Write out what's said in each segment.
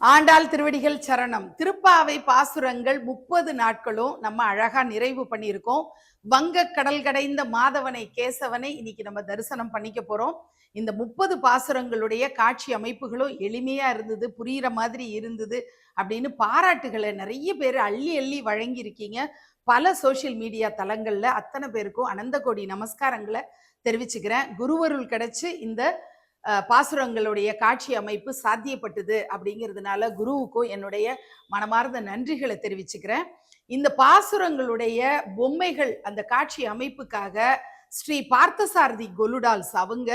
ஆண்டாள் திருவடிகள் சரணம். திருப்பாவை பாசுரங்கள் முப்பது நாட்களும் நம்ம அழகா நிறைவு பண்ணியிருக்கோம். வங்க கடல் கடைந்த மாதவனை கேசவனை இன்னைக்கு நம்ம தரிசனம் பண்ணிக்க போறோம். இந்த முப்பது பாசுரங்களுடைய காட்சி அமைப்புகளும் எளிமையா இருந்தது புரியிற மாதிரி இருந்தது அப்படின்னு பாராட்டுகளை நிறைய பேர் அள்ளி அள்ளி வழங்கியிருக்கீங்க. பல சோஷியல் மீடியா தளங்கள்ல அத்தனை பேருக்கும் அனந்த கோடி நமஸ்காரங்களை தெரிவிச்சுக்கிறேன். குருவருள் கிடைச்சு இந்த பாசுரங்களுடைய காட்சி அமைப்பு சாத்தியப்பட்டது அப்படிங்கிறதுனால குருவுக்கும் என்னுடைய மனமார்ந்த நன்றிகளை தெரிவிச்சுக்கிறேன். இந்த பாசுரங்களுடைய பொம்மைகள் அந்த காட்சி அமைப்புக்காக ஸ்ரீ பார்த்தசாரதி கொலுடால்ஸ் அவங்க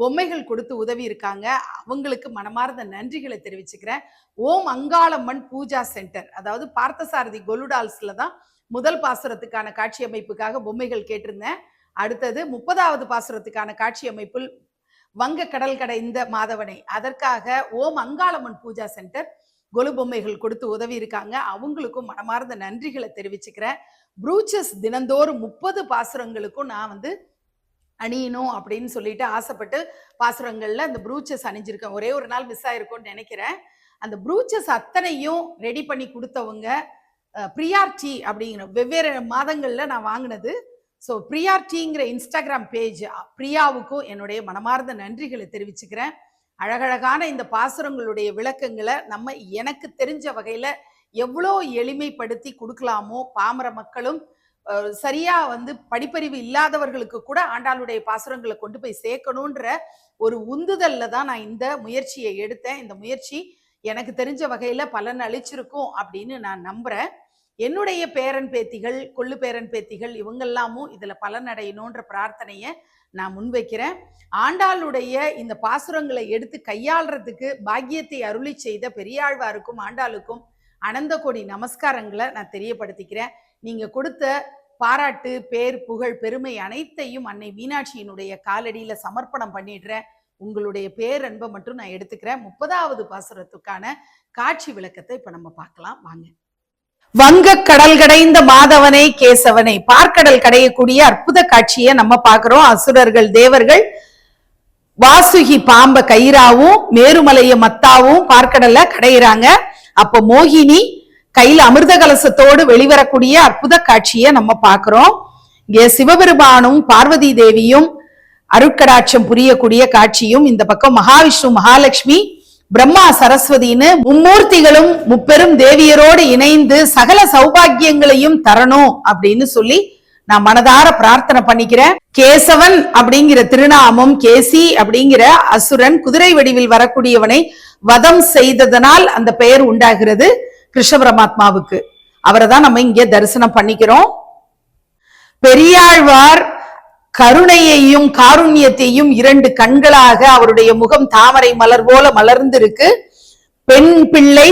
பொம்மைகள் கொடுத்து உதவி இருக்காங்க. அவங்களுக்கு மனமார்ந்த நன்றிகளை தெரிவிச்சுக்கிறேன். ஓம் அங்காளம்மன் பூஜா சென்டர் அதாவது பார்த்தசாரதி கொலுடால்ஸ்ல தான் முதல் பாசுரத்துக்கான காட்சி அமைப்புக்காக பொம்மைகள் கேட்டிருந்தேன். அடுத்தது முப்பதாவது பாசுரத்துக்கான காட்சி அமைப்பில் வங்க கடல் கடைந்த மாதவனை அதற்காக ஓம் அங்காளம்மன் பூஜா சென்டர் கொலு பொம்மைகள் கொடுத்து உதவி இருக்காங்க. அவங்களுக்கும் மனமார்ந்த நன்றிகளை தெரிவிச்சுக்கிறேன். ப்ரூச்சஸ் தினந்தோறும் முப்பது பாசுரங்களுக்கும் நான் வந்து அணியணும் அப்படின்னு சொல்லிட்டு ஆசைப்பட்டு பாசுரங்களில் அந்த ப்ரூச்சஸ் அணிஞ்சிருக்கேன். ஒரே ஒரு நாள் மிஸ் ஆயிருக்கும்னு நினைக்கிறேன். அந்த ப்ரூச்சஸ் அத்தனையும் ரெடி பண்ணி கொடுத்தவங்க அஹ், அப்படிங்கிற வெவ்வேறு மாதங்களில் நான் வாங்கினது. ஸோ பிரியா டீங்கிற இன்ஸ்டாகிராம் பேஜ் பிரியாவுக்கும் என்னுடைய மனமார்ந்த நன்றிகளை தெரிவிச்சுக்கிறேன். அழகழகான இந்த பாசுரங்களுடைய விளக்கங்களை நம்ம எனக்கு தெரிஞ்ச வகையில் எவ்வளோ எளிமைப்படுத்தி கொடுக்கலாமோ பாமர மக்களும் சரியாக சரியா வந்து படிப்பறிவு இல்லாதவர்களுக்கு கூட ஆண்டாளுடைய பாசுரங்களை கொண்டு போய் சேர்க்கணுன்ற ஒரு உந்துதல்ல தான் நான் இந்த முயற்சியை எடுத்தேன். இந்த முயற்சி எனக்கு தெரிஞ்ச வகையில் பலன் அளிச்சிருக்கும் அப்படின்னு நான் நம்புகிறேன் என்னுடைய பேரன் பேத்திகள் கொள்ளு பேரன் பேத்திகள் இவங்கெல்லாமும் இதில் பலன் அடையணுன்ற பிரார்த்தனையை நான் முன்வைக்கிறேன். ஆண்டாளுடைய இந்த பாசுரங்களை எடுத்து கையாளுறதுக்கு பாக்கியத்தை அருளி செய்த பெரியாழ்வாருக்கும் ஆண்டாளுக்கும் அனந்த கோடி நமஸ்காரங்களை நான் தெரியப்படுத்திக்கிறேன். நீங்கள் கொடுத்த பாராட்டு பேர் புகழ் பெருமை அனைத்தையும் அன்னை மீனாட்சியினுடைய காலடியில் சமர்ப்பணம் பண்ணிடுறேன். உங்களுடைய பேரன்பை மட்டும் நான் எடுத்துக்கிறேன். முப்பதாவது பாசுரத்துக்கான காட்சி விளக்கத்தை இப்போ நம்ம பார்க்கலாம். வாங்க. வங்க கடல் கடைந்த மாதவனை கேசவனை. பார்க்கடல் கடையக்கூடிய அற்புத காட்சியை நம்ம பார்க்கிறோம். அசுரர்கள் தேவர்கள் வாசுகி பாம்ப கயிறாவும் மேருமலைய மத்தாவும் பார்க்கடல்ல கடையிறாங்க. அப்போ மோகினி கையில அமிர்த கலசத்தோடு வெளிவரக்கூடிய அற்புத காட்சியை நம்ம பார்க்கிறோம். இங்கே சிவபெருமானும் பார்வதி தேவியும் அருட்கடாட்சம் புரியக்கூடிய காட்சியும் இந்த பக்கம் மகாவிஷ்ணு மகாலட்சுமி பிரம்மா சரஸ்வதின்னு மும்மூர்த்திகளும் முப்பெரும் தேவியரோடு இணைந்து சகல சௌபாகியங்களையும் தரணும் அப்படின்னு சொல்லி நான் மனதார பிரார்த்தனை பண்ணிக்கிறேன். கேசவன் அப்படிங்கிற திருநாமம் கேசி அப்படிங்கிற அசுரன் குதிரை வடிவில் வரக்கூடியவனை வதம் செய்ததனால் அந்த பெயர் உண்டாகிறது கிருஷ்ண பரமாத்மாவுக்கு. அவரை தான் நம்ம இங்க தரிசனம் பண்ணிக்கிறோம். பெரியாழ்வார் கருணையையும் காருண்யத்தையும் இரண்டு கண்களாக அவருடைய முகம் தாமரை மலர் போல மலர்ந்திருக்கு. பெண் பிள்ளை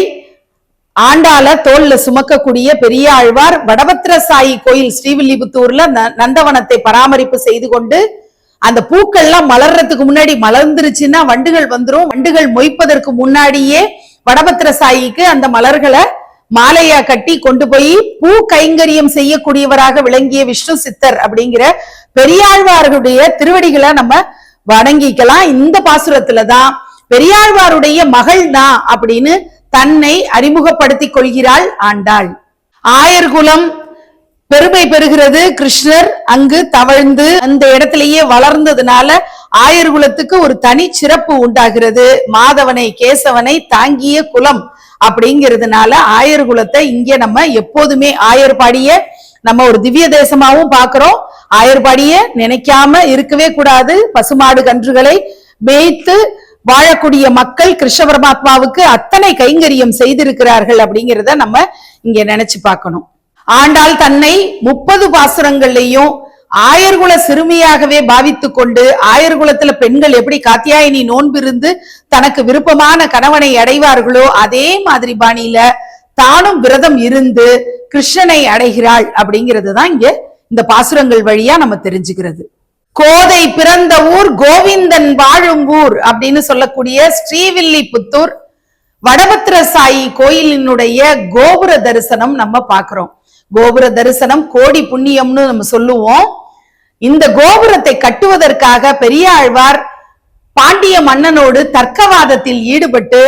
ஆண்டாள தோல்ல சுமக்கக்கூடிய பெரியாழ்வார் வடபத்திர சாயி கோயில் ஸ்ரீவில்லிபுத்தூர்ல நந்தவனத்தை பராமரிப்பு செய்து கொண்டு அந்த பூக்கள்லாம் மலர்றதுக்கு முன்னாடி மலர்ந்துருச்சுன்னா வண்டுகள் வந்துரும். வண்டுகள் மொய்ப்பதற்கு முன்னாடியே வடபத்திர சாயிக்கு அந்த மலர்களை மாலையா கட்டி கொண்டு போய் பூ கைங்கரியம் செய்யக்கூடியவராக விளங்கிய விஷ்ணு சித்தர் அப்படிங்கிற பெரியாழ்வார்களுடைய திருவடிகளை நம்ம வணங்கிக்கலாம். இந்த பாசுரத்துல தான் பெரியாழ்வாருடைய மகள் தான் அப்படின்னு தன்னை அறிமுகப்படுத்திக் கொள்கிறாள் ஆண்டாள். ஆயர்குலம் பெருமை பெறுகிறது. கிருஷ்ணர் அங்கு தவழ்ந்து அந்த இடத்திலேயே வளர்ந்ததுனால ஆயர்குலத்துக்கு ஒரு தனி சிறப்பு உண்டாகிறது. மாதவனை கேசவனை தாங்கிய குலம் அப்படிங்கிறதுனால ஆயர்குலத்தை இங்கே நம்ம எப்போதுமே ஆயர்பாடிய நம்ம ஒரு திவ்ய தேசமாவும் பாக்குறோம் ஆயர்படிய நினைக்காம இருக்கவே கூடாது. பசுமாடு கன்றுகளை மேய்த்து வாழக்கூடிய மக்கள் கிருஷ்ண பரமாத்மாவுக்கு அத்தனை கைங்கரியம் செய்திருக்கிறார்கள் அப்படிங்கிறத நம்ம இங்க நினைச்சு பார்க்கணும். ஆண்டாள் தன்னை முப்பது பாசுரங்கள்லையும் ஆயர்குல சிறுமியாகவே பாவித்து கொண்டு ஆயர்குலத்துல பெண்கள் எப்படி காத்தியாயினி நோன்பிருந்து தனக்கு விருப்பமான கணவனை அடைவார்களோ அதே மாதிரி பாணியில தானும் விரதம் இருந்து கிருஷ்ணனை அடைகிறாள் அப்படிங்கிறது தான் இங்க இந்த பாசுரங்கள் வழியா நம்ம தெரிஞ்சுக்கிறது. கோதை பிறந்த ஊர் கோவிந்தன் வாழும் ஊர் அப்படின்னு சொல்லக்கூடிய ஸ்ரீவில்லிபுத்தூர் வடபத்திர சாயி கோயிலினுடைய கோபுர தரிசனம் நம்ம பார்க்கிறோம். கோபுர தரிசனம் கோடி புண்ணியம்னு நம்ம சொல்லுவோம். இந்த கோபுரத்தை கட்டுவதற்காக பெரியாழ்வார் பாண்டிய மன்னனோடு தர்க்கவாதத்தில் ஈடுபட்டு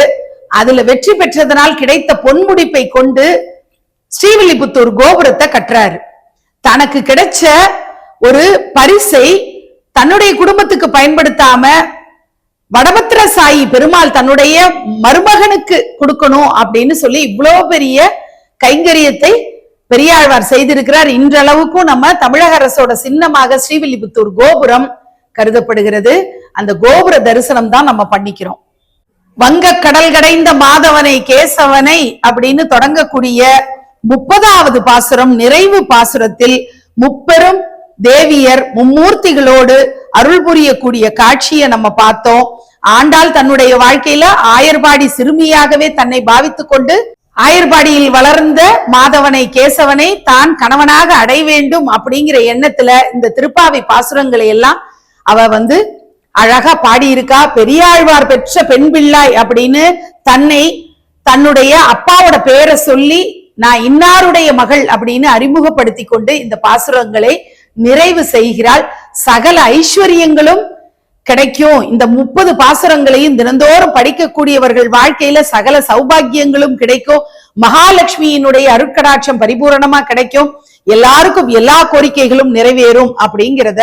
அதுல வெற்றி பெற்றதனால் கிடைத்த பொன்முடிப்பை கொண்டு ஸ்ரீவில்லிபுத்தூர் கோபுரத்தை கட்டுறாரு. தனக்கு கிடைச்ச ஒரு பரிசை தன்னுடைய குடும்பத்துக்கு பயன்படுத்தாம வடபத்திர சாயி பெருமாள் தன்னுடைய மருமகனுக்கு கொடுக்கணும் அப்படின்னு சொல்லி இவ்வளவு பெரிய கைங்கரியத்தை பெரியாழ்வார் செய்திருக்கிறார். இன்றளவுக்கும் நம்ம தமிழக அரசோட சின்னமாக ஸ்ரீவில்லிபுத்தூர் கோபுரம் கருதப்படுகிறது. அந்த கோபுர தரிசனம் தான் நம்ம பண்ணிக்கிறோம். வங்க கடல் கடைந்த மாதவனை கேசவனை அப்படின்னு தொடங்கக்கூடிய முப்பதாவது பாசுரம் நிறைவு பாசுரத்தில் முப்பெரும் தேவியர் மும்மூர்த்திகளோடு அருள் புரியக்கூடிய காட்சியை நம்ம பார்த்தோம். ஆண்டாள் தன்னுடைய வாழ்க்கையில ஆயர்பாடி சிறுமியாகவே தன்னை பாவித்துக் கொண்டு ஆயர்பாடியில் வளர்ந்த மாதவனை கேசவனை தான் கணவனாக அடை வேண்டும் அப்படிங்கிற எண்ணத்துல இந்த திருப்பாவை பாசுரங்களை எல்லாம் அவ வந்து அழகா பாடியிருக்கா. பெரியாழ்வார் பெற்ற பெண் பிள்ளாய் அப்படின்னு தன்னை தன்னுடைய அப்பாவோட பேரை சொல்லி நான் இன்னாருடைய மகள் அப்படின்னு அறிமுகப்படுத்தி கொண்டு இந்த பாசுரங்களை நிறைவு செய்கிறாள். சகல ஐஸ்வர்யங்களும் கிடைக்கும். இந்த முப்பது பாசுரங்களையும் தினந்தோறும் படிக்கக்கூடியவர்கள் வாழ்க்கையில சகல சௌபாகியங்களும் கிடைக்கும். மகாலட்சுமியினுடைய அருட்கடாட்சம் பரிபூரணமா கிடைக்கும். எல்லாருக்கும் எல்லா கோரிக்கைகளும் நிறைவேறும் அப்படிங்கிறத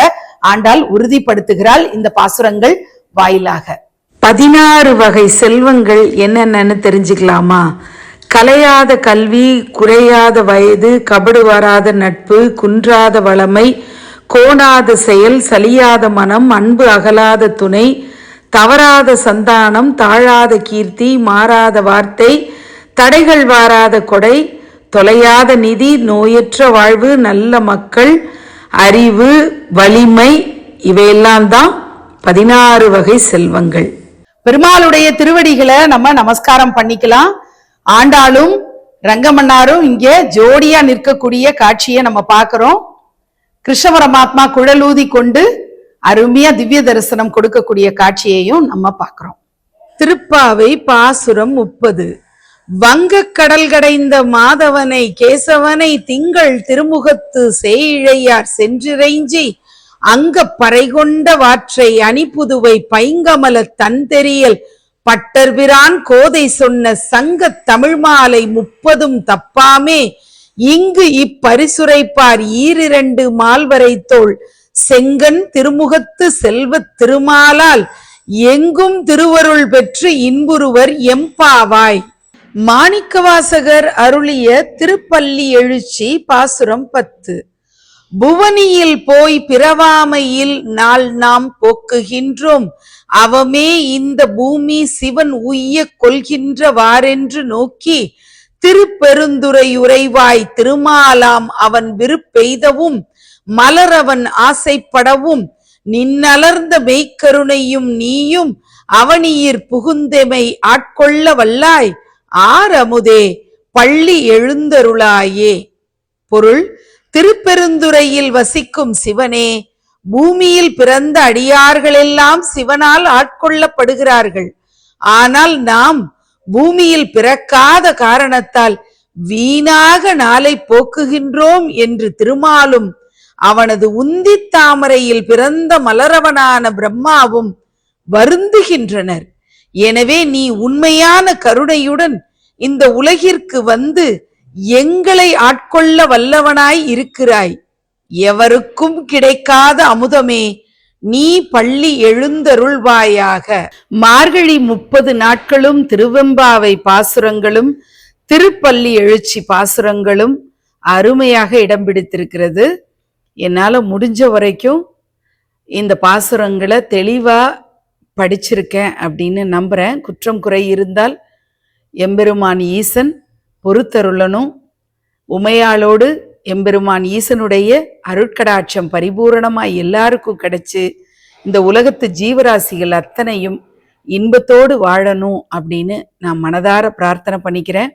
ஆண்டால் உறுதிப்படுத்துகிறாள் இந்த பாசுரங்கள் வாயிலாக. பதினாறு வகை செல்வங்கள் என்னென்னன்னு தெரிஞ்சுக்கலாமா? கலையாத கல்வி குறையாத வயது கபடு வராத நட்பு குன்றாத வளமை கோணாத செயல் சலியாத மனம் அன்பு அகலாத துணை தவறாத சந்தானம் தாழாத கீர்த்தி மாறாத வார்த்தை தடைகள் வாராத கொடை தொலையாத நிதி நோயற்ற வாழ்வு நல்ல மக்கள் அறிவு வலிமை இவையெல்லாம் தான் பதினாறு வகை செல்வங்கள். பெருமாளுடைய திருவடிகளை நம்ம நமஸ்காரம் பண்ணிக்கலாம். ஆண்டாளும் ரங்கமன்னாரும் இங்க ஜோடியா நிற்கக்கூடிய காட்சியை நம்ம பார்க்கிறோம். கிருஷ்ண பரமாத்மா குழலூதி கொண்டு அருமையா திவ்ய தரிசனம் கொடுக்கக்கூடிய காட்சியையும் நம்ம பார்க்கிறோம். திருப்பாவை பாசுரம் முப்பது. வங்கக் கடல் கடைந்த மாதவனை கேசவனை திங்கள் திருமுகத்து சேயிழையார் சென்றிறைஞ்சி அங்க பறை கொண்ட வாற்றை அணிப்புதுவை பைங்கமல தன்தெரியல் பட்டர்பிரான் கோதை சொன்ன சங்க தமிழ் மாலை முப்பதும் தப்பாமே. இங்கு இப்பரிசுரைப்பார் ஈரிரண்டு மால்வரை தோல் செங்கன் திருமுகத்து செல்வத் திருமாலால். எங்கும் திருவருள் பெற்று இன்புருவர் எம்பாவாய். மாணிக்கவாசகர் அருளிய திருப்பள்ளி எழுச்சி பாசுரம் பத்து. புவனியில் போய் பிறவாமையில் நாள் நாம் போக்குகின்றோம். அவமே இந்த பூமி சிவன் உய்ய கொள்கின்றவாறென்று நோக்கி திருப்பெருந்துரை உறைவாய் திருமாலாம் அவன் விருப்பெய்தவும் மலரவன் ஆசைப்படவும் நின்னலர்ந்த மெய்க்கருணையும் நீயும் அவனியிற் புகுந்தெமை ஆட்கொள்ள வல்லாய் ஆரமுதே பள்ளி எழுந்தருளாயே. பொருள் திருப்பெருந்துறையில் வசிக்கும் சிவனே பூமியில் பிறந்த அடியார்களெல்லாம் சிவனால் ஆட்கொள்ளப்படுகிறார்கள். ஆனால் நாம் பூமியில் பிறக்காத காரணத்தால் வீணாக நாளை போக்குகின்றோம் என்று திருமாலும் அவனது உந்தித் தாமரையில் பிறந்த மலரவனான பிரம்மாவும் வருந்துகின்றனர். எனவே நீ உண்மையான கருணையுடன் இந்த உலகிற்கு வந்து எங்களை ஆட்கொள்ள வல்லவனாய் இருக்கிறாய். எவருக்கும் கிடைக்காத அமுதமே நீ பள்ளி எழுந்தருள்வாயாக. மார்கழி முப்பது நாட்களும் திருவெம்பாவை பாசுரங்களும் திருப்பள்ளி எழுச்சி பாசுரங்களும் அருமையாக இடம் பிடித்திருக்கிறது. என்னால் முடிஞ்ச வரைக்கும் இந்த பாசுரங்களை தெளிவாக படிச்சிருக்கேன் அப்படின்னு நம்புகிறேன் குற்றம் குறை இருந்தால் எம்பெருமான் ஈசன் பொறுத்தருளனும் உமையாளோடு எம்பெருமான் ஈசனுடைய அருட்கடாட்சம் பரிபூரணமாய் எல்லாருக்கும் கிடைச்சு இந்த உலகத்து ஜீவராசிகள் அத்தனையும் இன்பத்தோடு வாழணும் அப்படின்னு நான் மனதார பிரார்த்தனை பண்ணிக்கிறேன்.